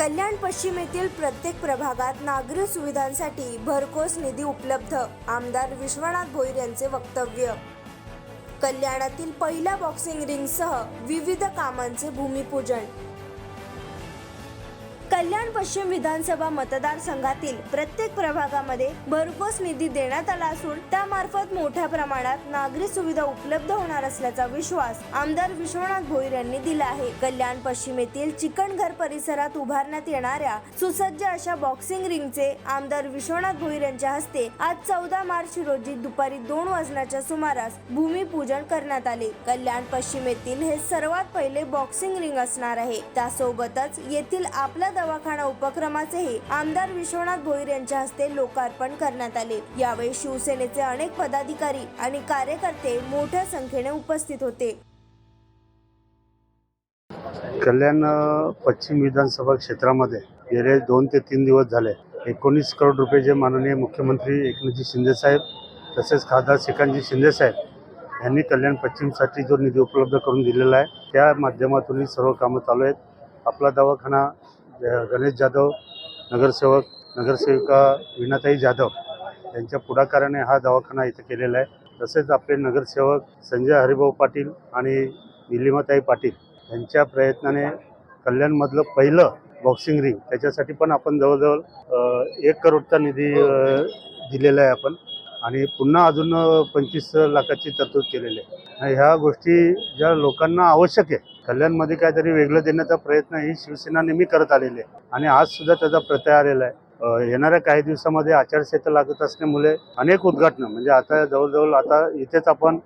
कल्याण पश्चिम येथील प्रत्येक प्रभागात नागरी सुविधांसाठी भरघोस निधी उपलब्ध आमदार विश्वनाथ भोईर यांचे वक्तव्य. कल्याणातील पहिल्या बॉक्सिंग रिंगसह विविध कामांचे भूमिपूजन. कल्याण पश्चिम विधानसभा मतदारसंघातील प्रत्येक प्रभागामध्ये भरघोस निधी देण्यात आला असून त्यामार्फत मोठ्या प्रमाणात नागरी सुविधा उपलब्ध होणार असल्याचा विश्वास आमदार विश्वनाथ भोईर यांनी दिला आहे. कल्याण पश्चिम येथील चिकणघर परिसरात उभारण्यात येणाऱ्या सुसज्ज अशा बॉक्सिंग रिंगचे आमदार विश्वनाथ भोईर यांच्या हस्ते आज चौदा मार्च रोजी दुपारी दोन वाजण्याच्या सुमारास भूमिपूजन करण्यात आले. कल्याण पश्चिम येथील हे सर्वात पहिले बॉक्सिंग रिंग असणार आहे. त्यासोबतच येथील आपला दवाखाना उपक्रमाचेही आमदार विश्वनाथ भोईर यांच्या हस्ते लोकार्पण करण्यात आले. यावेळी शिवसेनेचे अनेक पदाधिकारी आणि कार्यकर्ते मोठ्या संख्येने उपस्थित होते. कल्याण पश्चिम विधानसभा क्षेत्रामध्ये गेले दोन ते तीन दिवस झाले. एकोणीस करोड रुपये जे माननीय मुख्यमंत्री एकनाथजी शिंदेसाहेब तसेच खासदार श्रीकांतजी शिंदेसाहेब यांनी कल्याण पश्चिमसाठी जो निधी उपलब्ध करून दिलेला आहे त्या माध्यमातूनही सर्व कामं चालू आहेत. आपला दवाखाना गणेश जाधव नगरसेवक नगरसेविका विनाताई जाधव यांच्या पुढाकाराने हा दवाखाना इथं केलेला आहे. तसेच आपले नगरसेवक संजय हरिभाऊ पाटील आणि निलिमाताई पाटील यांच्या प्रयत्नाने कल्याणमधलं पहिलं बॉक्सिंग रिंग त्याच्यासाठी पण आपण जवळजवळ एक करोडचा निधी दिलेला आहे आपण. आणि पुन्हा अजून पंचवीस लाखाची तरतूद केलेली आहे. आणि ह्या गोष्टी ज्या लोकांना आवश्यक आहे कल्याणमध्ये काहीतरी वेगळं देण्याचा प्रयत्न ही शिवसेना नेहमी करत आलेली आहे. आणि आज सुद्धा त्याचा प्रत्यय आलेला आहे. येणाऱ्या काही दिवसामध्ये आचारसंहिता लागत असल्यामुळे अनेक उद्घाटनं म्हणजे आता जवळजवळ आता इथेच आपण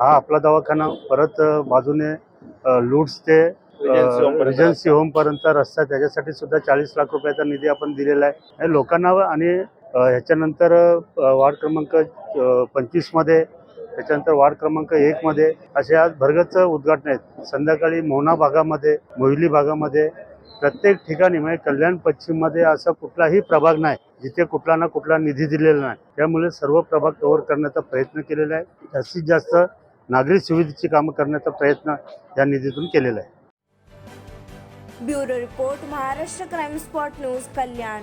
हा आपला दवाखाना परत बाजूने लूट्स ते रिजन्सी होम पर्यंत. रस्ता त्याच्यासाठी सुद्धा चाळीस लाख रुपयाचा निधी आपण दिलेला आहे. लोकांना आणि ह्याच्यानंतर वार्ड क्रमांक पंचवीसमध्ये त्याच्यानंतर वार्ड क्रमांक एक मध्ये असे आज भरगच उद्घाटन आहेत. संध्याकाळी मोहना भागामध्ये मोहिली भागामध्ये प्रत्येक ठिकाणी म्हणजे कल्याण पश्चिममध्ये असा कुठलाही प्रभाग नाही जिथे कुठला ना कुठला निधी दिलेला नाही. त्यामुळे सर्व प्रभाग कव्हर करण्याचा प्रयत्न केलेला आहे. जास्तीत जास्त नागरी सुविधेची कामं करण्याचा प्रयत्न या निधीतून केलेला आहे. Bureau report Maharashtra crime spot news Kalyan.